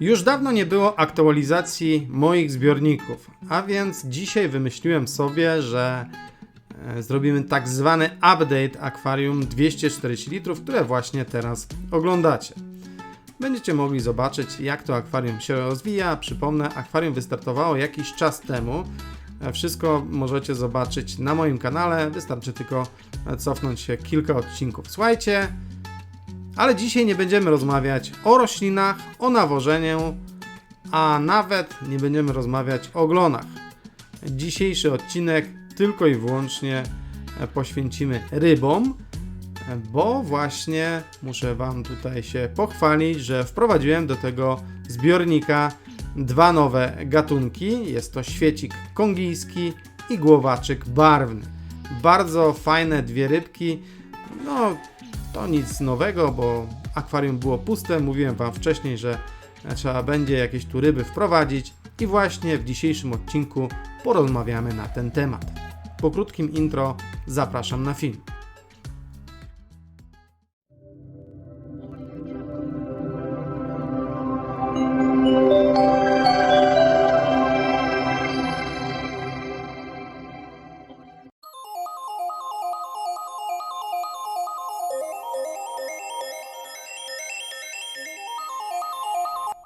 Już dawno nie było aktualizacji moich zbiorników, a więc dzisiaj wymyśliłem sobie, że e, zrobimy tak zwany update akwarium 240 litrów, które właśnie teraz oglądacie. Będziecie mogli zobaczyć, jak to akwarium się rozwija. Przypomnę, akwarium wystartowało jakiś czas temu. E, Wszystko możecie zobaczyć na moim kanale. Wystarczy tylko e, cofnąć się kilka odcinków. Słuchajcie, ale dzisiaj nie będziemy rozmawiać o roślinach, o nawożeniu, a nawet nie będziemy rozmawiać o glonach. Dzisiejszy odcinek tylko i wyłącznie poświęcimy rybom, bo właśnie muszę Wam tutaj się pochwalić, że wprowadziłem do tego zbiornika dwa nowe gatunki. Jest to świecik kongijski i głowaczyk barwny. Bardzo fajne dwie rybki. No, to nic nowego, bo akwarium było puste. Mówiłem Wam wcześniej, że trzeba będzie jakieś tu ryby wprowadzić i właśnie w dzisiejszym odcinku porozmawiamy na ten temat. Po krótkim intro zapraszam na film.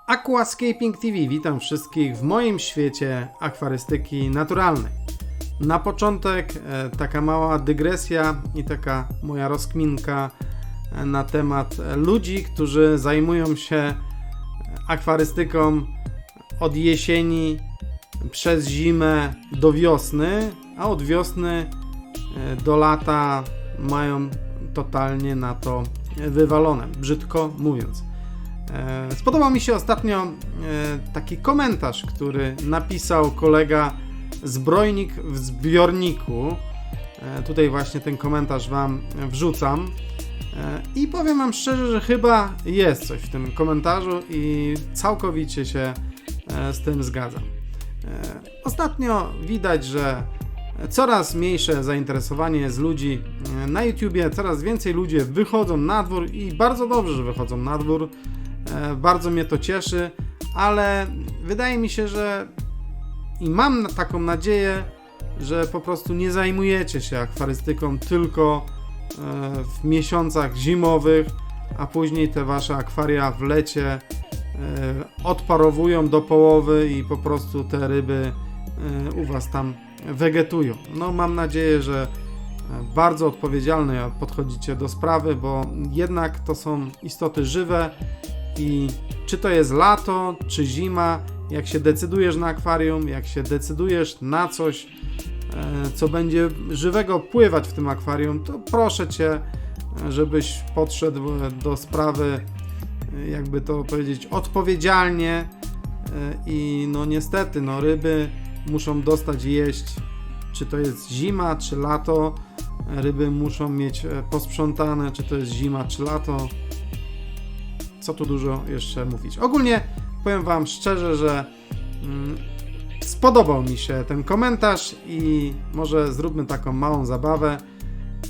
Aquascaping TV, witam wszystkich w moim świecie akwarystyki naturalnej. Na początek e, taka mała dygresja i taka moja rozkminka e, na temat e, ludzi, którzy zajmują się akwarystyką od jesieni przez zimę do wiosny, a od wiosny do lata mają totalnie na to wywalone, brzydko mówiąc. E, Spodobał mi się ostatnio e, taki komentarz, który napisał kolega Zbrojnik w zbiorniku. E, Tutaj właśnie ten komentarz Wam wrzucam. I powiem Wam szczerze, że chyba jest coś w tym komentarzu i całkowicie się z tym zgadzam. Ostatnio widać, że coraz mniejsze zainteresowanie z ludzi na YouTubie, coraz więcej ludzi wychodzą na dwór i bardzo dobrze, że wychodzą na dwór. E, Bardzo mnie to cieszy, ale wydaje mi się, że i mam taką nadzieję, że po prostu nie zajmujecie się akwarystyką tylko e, w miesiącach zimowych, a później te wasze akwaria w lecie e, odparowują do połowy i po prostu te ryby u was tam wegetują. No mam nadzieję, że bardzo odpowiedzialnie podchodzicie do sprawy, bo jednak to są istoty żywe i czy to jest lato, czy zima, jak się decydujesz na akwarium, jak się decydujesz na coś, e, co będzie żywego pływać w tym akwarium, to proszę cię, żebyś podszedł do sprawy, e, jakby to powiedzieć, odpowiedzialnie e, i no niestety, no ryby muszą dostać jeść, czy to jest zima, czy lato, ryby muszą mieć posprzątane, czy to jest zima, czy lato, co tu dużo jeszcze mówić. Ogólnie powiem Wam szczerze, że mm, spodobał mi się ten komentarz i może zróbmy taką małą zabawę.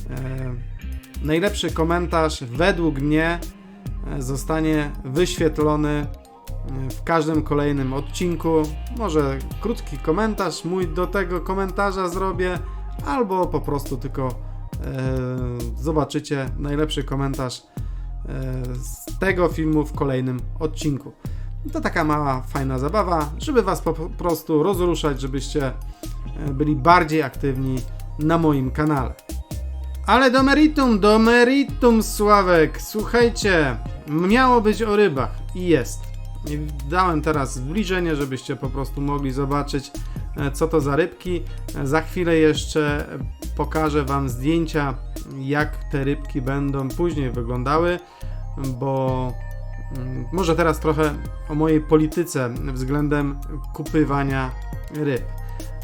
E, najlepszy komentarz według mnie e, zostanie wyświetlony e, w każdym kolejnym odcinku. Może krótki komentarz mój do tego komentarza zrobię, albo po prostu tylko e, zobaczycie najlepszy komentarz z tego filmu w kolejnym odcinku. To taka mała, fajna zabawa, żeby Was po prostu rozruszać, żebyście e, byli bardziej aktywni na moim kanale. Ale do meritum, do meritum, Sławek. Słuchajcie, miało być o rybach i jest. Dałem teraz zbliżenie, żebyście po prostu mogli zobaczyć, e, co to za rybki. E, Za chwilę jeszcze pokażę Wam zdjęcia, jak te rybki będą później wyglądały, bo mm, może teraz trochę o mojej polityce względem kupywania ryb.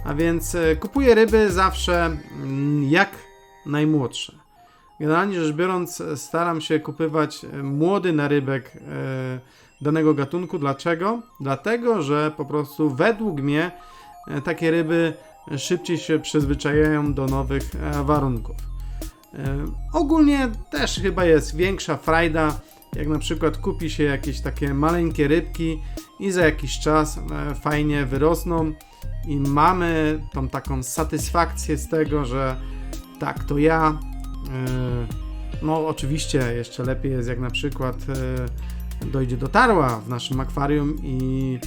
A więc e, kupuję ryby zawsze mm, jak najmłodsze. Generalnie rzecz biorąc, staram się kupywać e, młody narybek e, danego gatunku. Dlaczego? Dlatego, że po prostu według mnie takie ryby szybciej się przyzwyczajają do nowych e, warunków. E, Ogólnie też chyba jest większa frajda, jak na przykład kupi się jakieś takie maleńkie rybki i za jakiś czas e, fajnie wyrosną i mamy tą taką satysfakcję z tego, że tak, to ja. No, oczywiście, jeszcze lepiej jest, jak na przykład dojdzie do tarła w naszym akwarium i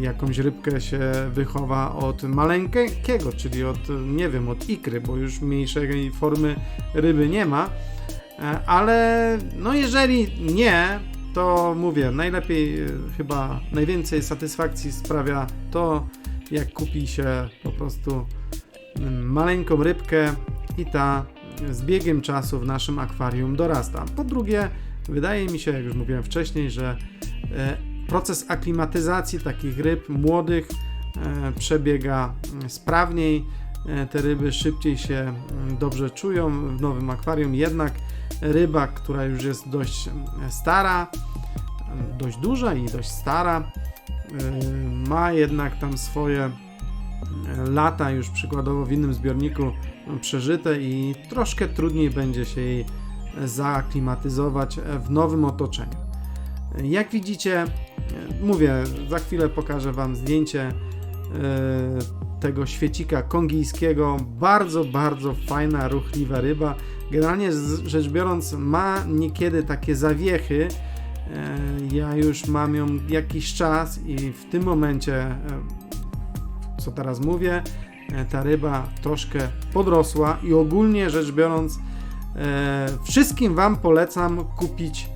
jakąś rybkę się wychowa od maleńkiego, czyli od, nie wiem, od ikry, bo już mniejszej formy ryby nie ma. E, Ale no, jeżeli nie, to mówię, najlepiej e, chyba najwięcej satysfakcji sprawia to, jak kupi się po prostu mm, maleńką rybkę i ta z biegiem czasu w naszym akwarium dorasta. Po drugie, wydaje mi się, jak już mówiłem wcześniej, że e, proces aklimatyzacji takich ryb młodych e, przebiega mm, sprawniej. E, Te ryby szybciej się mm, dobrze czują w nowym akwarium, jednak ryba, która już jest dość mm, stara, dość duża i dość stara, y, ma jednak tam swoje e, lata już przykładowo w innym zbiorniku e, przeżyte i troszkę trudniej będzie się jej zaaklimatyzować e, w nowym otoczeniu. Jak widzicie, e, mówię, za chwilę pokażę Wam zdjęcie e, tego świecika kongijskiego. Bardzo, bardzo fajna, ruchliwa ryba. Generalnie rzecz biorąc, ma niekiedy takie zawiechy. E, Ja już mam ją jakiś czas i w tym momencie, co teraz mówię, ta ryba troszkę podrosła i ogólnie rzecz biorąc, wszystkim Wam polecam kupić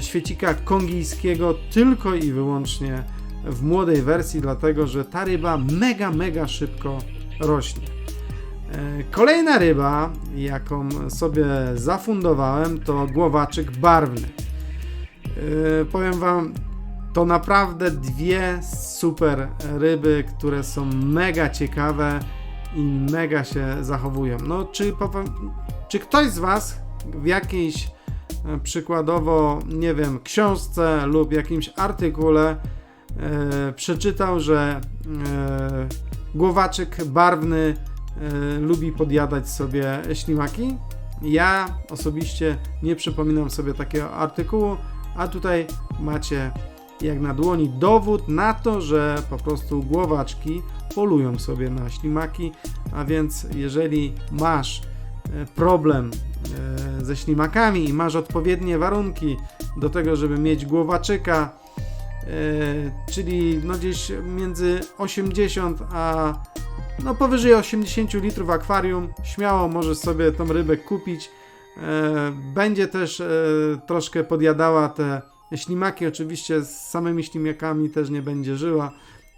świecika kongijskiego tylko i wyłącznie w młodej wersji, dlatego że ta ryba mega, mega szybko rośnie. E, Kolejna ryba, jaką sobie zafundowałem, to głowaczyk barwny. E, Powiem Wam, to naprawdę dwie super ryby, które są mega ciekawe i mega się zachowują. No, czy, powiem, czy ktoś z Was w jakiejś e, przykładowo, nie wiem, książce lub jakimś artykule e, przeczytał, że e, barwny e, lubi podjadać sobie ślimaki? Ja osobiście nie przypominam sobie takiego artykułu, a tutaj macie jak na dłoni dowód na to, że po prostu głowaczki polują sobie na ślimaki, a więc jeżeli masz e, problem e, ze ślimakami i masz odpowiednie warunki do tego, żeby mieć głowaczyka, e, czyli no gdzieś między 80 a no powyżej 80 litrów akwarium, śmiało możesz sobie tą rybę kupić. E, Będzie też e, troszkę podjadała te ślimaki, oczywiście z samymi ślimakami też nie będzie żyła,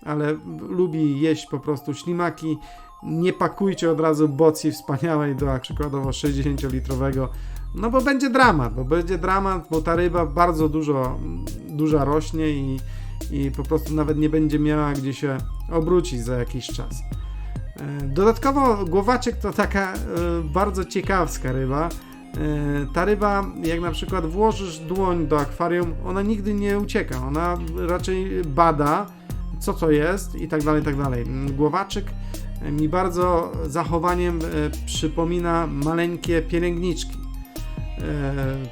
ale lubi jeść po prostu ślimaki. Nie pakujcie od razu bocji wspaniałej do przykładowo 60-litrowego, no bo będzie dramat, bo będzie dramat, bo ta ryba bardzo dużo, duża rośnie i, i po prostu nawet nie będzie miała gdzie się obrócić za jakiś czas. E, Dodatkowo głowaczek to taka e, bardzo ciekawska ryba. E, Ta ryba, jak na przykład włożysz dłoń do akwarium, ona nigdy nie ucieka. Ona raczej bada, co to jest i tak dalej, i tak dalej. Głowaczek mi bardzo zachowaniem przypomina maleńkie pielęgniczki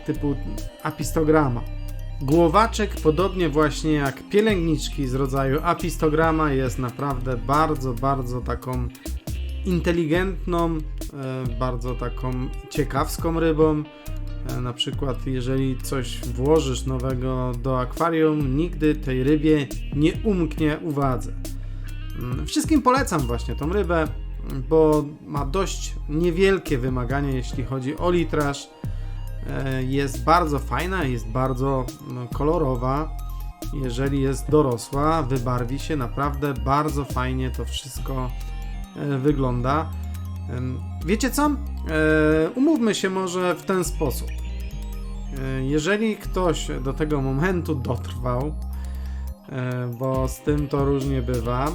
typu apistograma. Głowaczek, podobnie właśnie jak pielęgniczki z rodzaju apistograma, jest naprawdę bardzo, bardzo taką inteligentną, e, bardzo taką ciekawską rybą. E, Na przykład, jeżeli coś włożysz nowego do akwarium, nigdy tej rybie nie umknie uwadze. Mm, Wszystkim polecam właśnie tą rybę, bo ma dość niewielkie wymagania, jeśli chodzi o litraż. E, Jest bardzo fajna, jest bardzo no, kolorowa. Jeżeli jest dorosła, wybarwi się naprawdę bardzo fajnie to wszystko e, wygląda. Wiecie co? E, Umówmy się może w ten sposób. Jeżeli ktoś do tego momentu dotrwał, bo z tym to różnie bywa,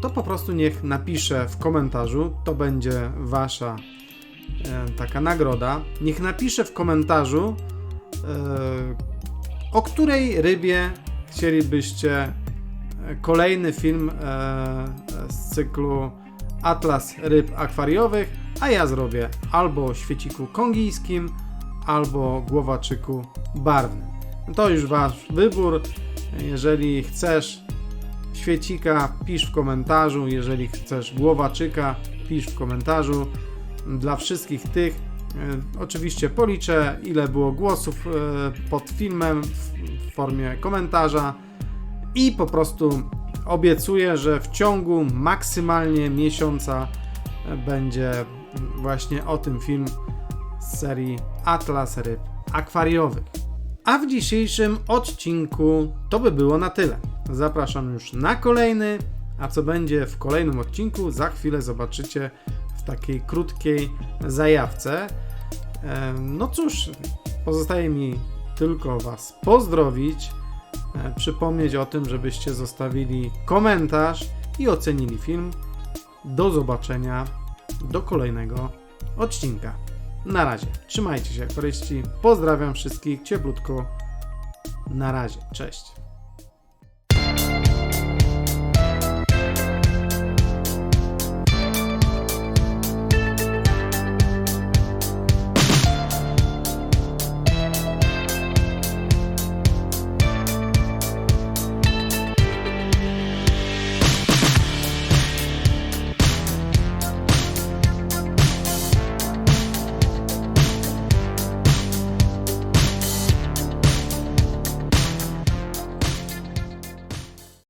to po prostu niech napisze w komentarzu, to będzie wasza taka nagroda. Niech napisze w komentarzu, e, o której rybie chcielibyście e, kolejny film e, e, z cyklu Atlas ryb akwariowych, a ja zrobię albo o świeciku kongijskim, albo głowaczyku barwnym. To już wasz wybór. Jeżeli chcesz świecika, pisz w komentarzu. Jeżeli chcesz głowaczyka, pisz w komentarzu. Dla wszystkich tych, e, oczywiście policzę, ile było głosów e, pod filmem w, formie komentarza i po prostu obiecuję, że w ciągu maksymalnie miesiąca e, będzie właśnie o tym film z serii Atlas Ryb Akwariowych. A w dzisiejszym odcinku to by było na tyle. Zapraszam już na kolejny, a co będzie w kolejnym odcinku za chwilę zobaczycie takiej krótkiej zajawce. E, No cóż, pozostaje mi tylko Was pozdrowić, e, przypomnieć o tym, żebyście zostawili komentarz i ocenili film. Do zobaczenia do kolejnego odcinka. Na razie, trzymajcie się, koryści. Pozdrawiam wszystkich cieplutko. Na razie, cześć.